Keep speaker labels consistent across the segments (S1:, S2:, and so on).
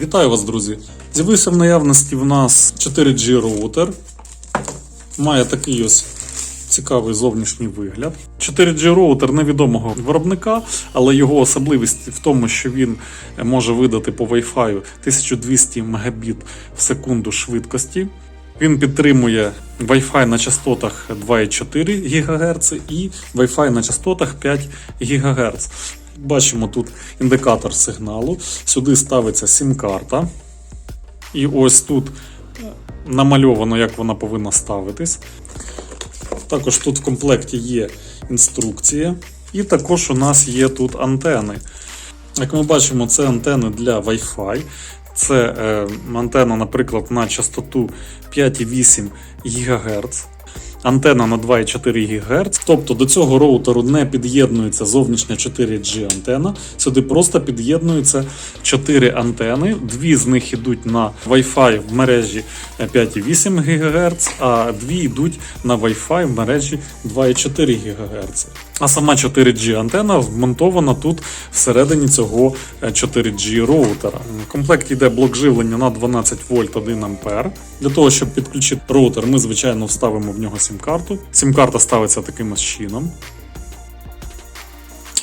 S1: Вітаю вас, друзі! З'явився в наявності в нас 4G роутер. Має такий ось цікавий зовнішній вигляд. 4G роутер невідомого виробника, але його особливість в тому, що він може видати по Wi-Fi 1200 Мбіт в секунду швидкості. Він підтримує Wi-Fi на частотах 2,4 ГГц і Wi-Fi на частотах 5 ГГц. Бачимо тут індикатор сигналу. Сюди ставиться сім-карта. І ось тут е, намальовано, як вона повинна ставитись. Також тут в комплекті є інструкція. І також у нас є тут антени. Як ми бачимо, це антени для Wi-Fi. Це е, антена, наприклад, на частоту 5,8 ГГц. Антена на 2,4 ГГц. Тобто до цього роутеру не під'єднується зовнішня 4G антена. Сюди просто під'єднуються 4 антени. Дві з них йдуть на Wi-Fi в мережі 5,8 ГГц, а дві йдуть на Wi-Fi в мережі 2,4 ГГц. А сама 4G антена вмонтована тут всередині цього 4G роутера. В комплекті йде блок живлення на 12 вольт 1 ампер. Для того, щоб підключити роутер, ми звичайно вставимо в нього сім-карту. Сім-карта ставиться таким чином.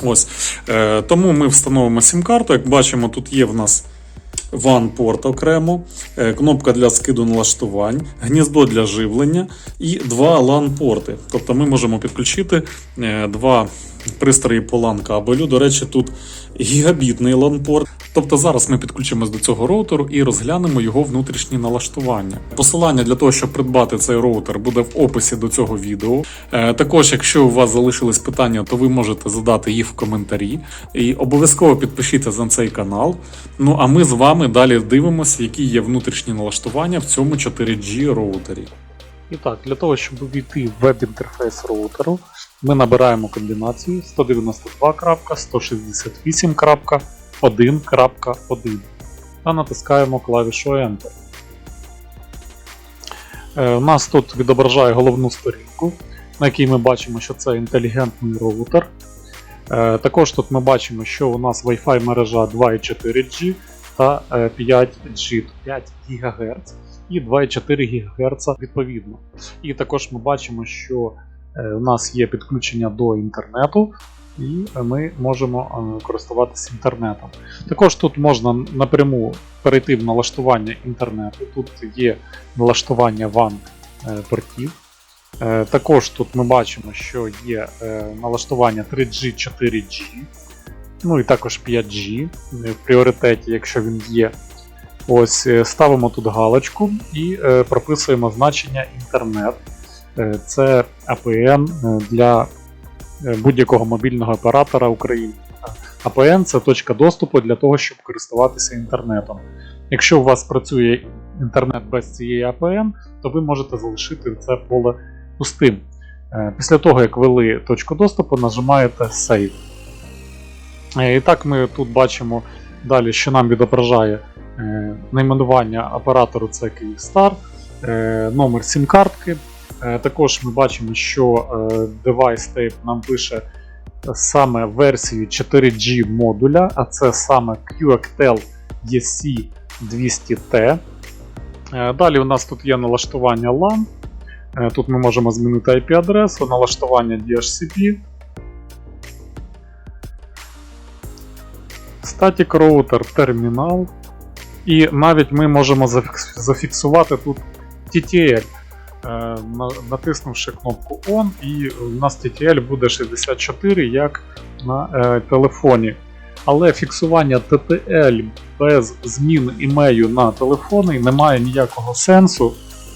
S1: Ось. Е, тому ми встановимо сім-карту. Як бачимо, тут є в нас WAN порт окремо, е, кнопка для скиду налаштувань, гніздо для живлення і два LAN порти. Тобто ми можемо підключити е, два пристрої по LAN кабелю. До речі, тут гігабітний LAN порт. Тобто зараз ми підключимось до цього роутеру і розглянемо його внутрішні налаштування. Посилання для того, щоб придбати цей роутер, буде в описі до цього відео. Е, Також, якщо у вас залишились питання, то ви можете задати їх в коментарі. І обов'язково підпишіться на цей канал. Ну а ми з вами далі дивимося, які є внутрішні налаштування в цьому 4G роутері. І так, для того, щоб увійти в веб-інтерфейс роутеру, ми набираємо комбінацію 192.168.1.1 та натискаємо клавішу Enter. Е, У нас тут відображає головну сторінку, на якій ми бачимо, що це інтелігентний роутер. Е, Також тут ми бачимо, що у нас Wi-Fi мережа 2,4G та е, 5G 5 ГГц і 2,4 ГГц відповідно. І також ми бачимо, що е, у нас є підключення до інтернету, і ми можемо е, користуватися інтернетом. Також тут можна напряму перейти в налаштування інтернету. Тут є налаштування WAN е, Також тут ми бачимо, що є налаштування 3G, 4G, ну і також 5G в пріоритеті, якщо він є. Ось е, ставимо тут галочку і е, прописуємо значення інтернет. Е, Це APN е, для е, будь-якого мобільного оператора України. APN це точка доступу для того, щоб користуватися інтернетом. Якщо у вас працює інтернет без цієї APN, то ви можете залишити це поле пустим. Е, Після того, як ввели точку доступу, нажимаєте Save. Е, І так ми тут бачимо далі, що нам відображає е, найменування оператору це Kyivstar, е, номер сім-картки. Також ми бачимо, що Device Tape нам пише саме версію 4G модуля, а це саме QXTEL EC 200T. Е, Далі у нас тут є налаштування LAN. Тут ми можемо змінити IP-адресу, налаштування DHCP. Static Router термінал. І навіть ми можемо зафіксувати тут TTL, е, натиснувши кнопку ON, і у нас TTL буде 64, як на е, телефоні. Але фіксування TTL без змін імею на телефони не має ніякого сенсу,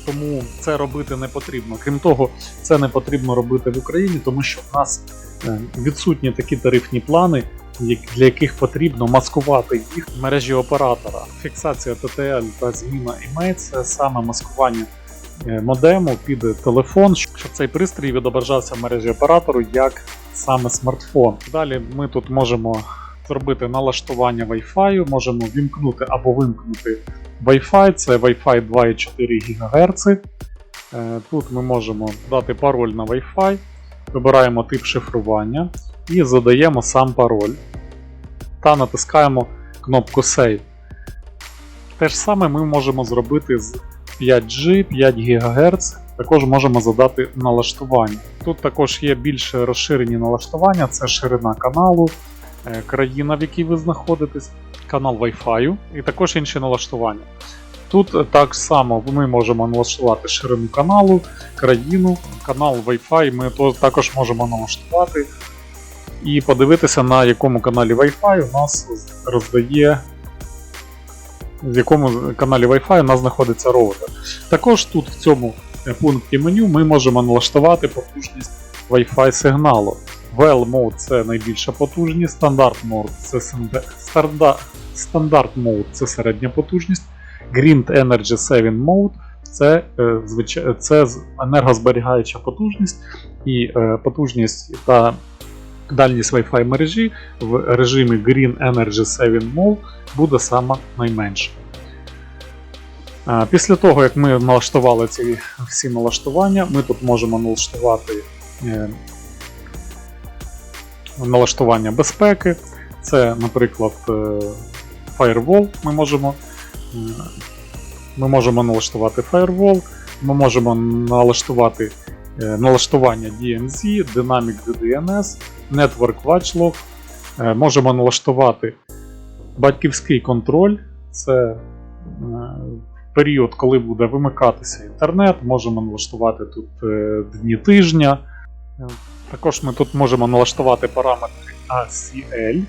S1: тому це робити не потрібно. Крім того, це не потрібно робити в Україні, тому що в нас е, відсутні такі тарифні плани, для яких потрібно маскувати їх в мережі оператора. Фіксація TTL та зміна імей це саме маскування е, модему під телефон, щоб цей пристрій відображався в мережі оператору як саме смартфон. Далі ми тут можемо зробити налаштування Wi-Fi, можемо вімкнути або вимкнути Wi-Fi, це Wi-Fi 2,4 ГГц. Е, Тут ми можемо дати пароль на Wi-Fi, вибираємо тип шифрування і задаємо сам пароль та натискаємо кнопку Save. Те ж саме ми можемо зробити з 5G, 5 ГГц, також можемо задати налаштування. Тут також є більш розширені налаштування, це ширина каналу, е, країна, в якій ви знаходитесь, канал Wi-Fi і також інші налаштування. Тут е, так само ми можемо налаштувати ширину каналу, країну, канал Wi-Fi ми також можемо налаштувати і подивитися, на якому каналі Wi-Fi у нас роздає. В якому каналі Wi-Fi у нас знаходиться роутер. Також тут в цьому пункті меню ми можемо налаштувати потужність Wi-Fi сигналу. Well Mode це найбільша потужність, Standard Mode це Standard Mode це середня потужність, Green Energy 7 Mode це, е, це енергозберігаюча потужність і е, потужність та дальність Wi-Fi мережі в режимі Green Energy 7 Mode буде саме найменша. Після того, як ми налаштували ці всі налаштування, ми тут можемо налаштувати е, налаштування безпеки. Це, наприклад, е, Firewall. Ми можемо, ми можемо налаштувати Firewall, ми можемо налаштувати налаштування DNZ, Dynamic DDNS, Network Watchlog. Е, Можемо налаштувати батьківський контроль. Це е, період, коли буде вимикатися інтернет, можемо налаштувати тут е, дні тижня. Е, Також ми тут можемо налаштувати параметри ACL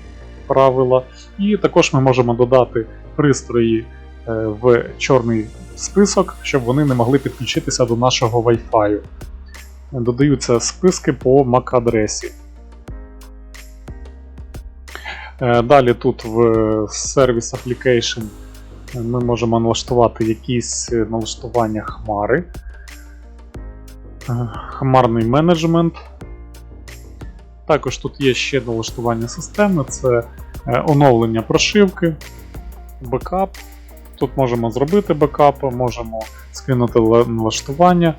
S1: правила, і також ми можемо додати пристрої е, в чорний список, щоб вони не могли підключитися до нашого Wi-Fi. Додаються списки по MAC-адресі. Е, Далі тут в Service Application ми можемо налаштувати якісь е, налаштування хмари, Е, хмарний менеджмент. Також тут є ще налаштування системи, це оновлення прошивки, бекап. Тут можемо зробити бекап, можемо скинути налаштування.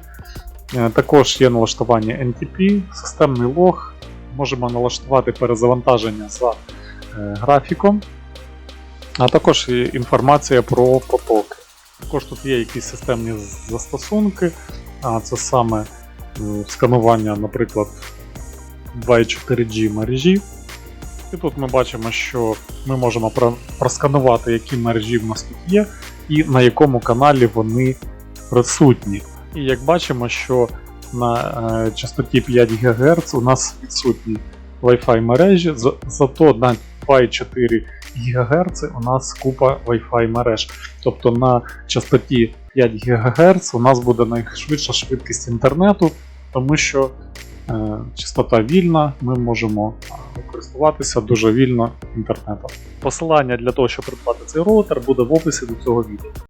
S1: Е, Також є налаштування NTP, системний лог. Можемо налаштувати перезавантаження за е, графіком, а також інформація про потоки. Також тут є якісь системні застосунки, а це саме сканування, наприклад, 2.4G мережі. І тут ми бачимо, що ми можемо просканувати, які мережі в нас тут є, і на якому каналі вони присутні. І як бачимо, що на е, частоті 5 ГГц у нас відсутні Wi-Fi мережі, за- зато на 2,4 ГГц у нас купа Wi-Fi мереж. Тобто на частоті 5 ГГц у нас буде найшвидша швидкість інтернету, тому що е, частота вільна, ми можемо е, користуватися дуже вільно інтернетом. Посилання для того, щоб придбати цей роутер, буде в описі до цього відео.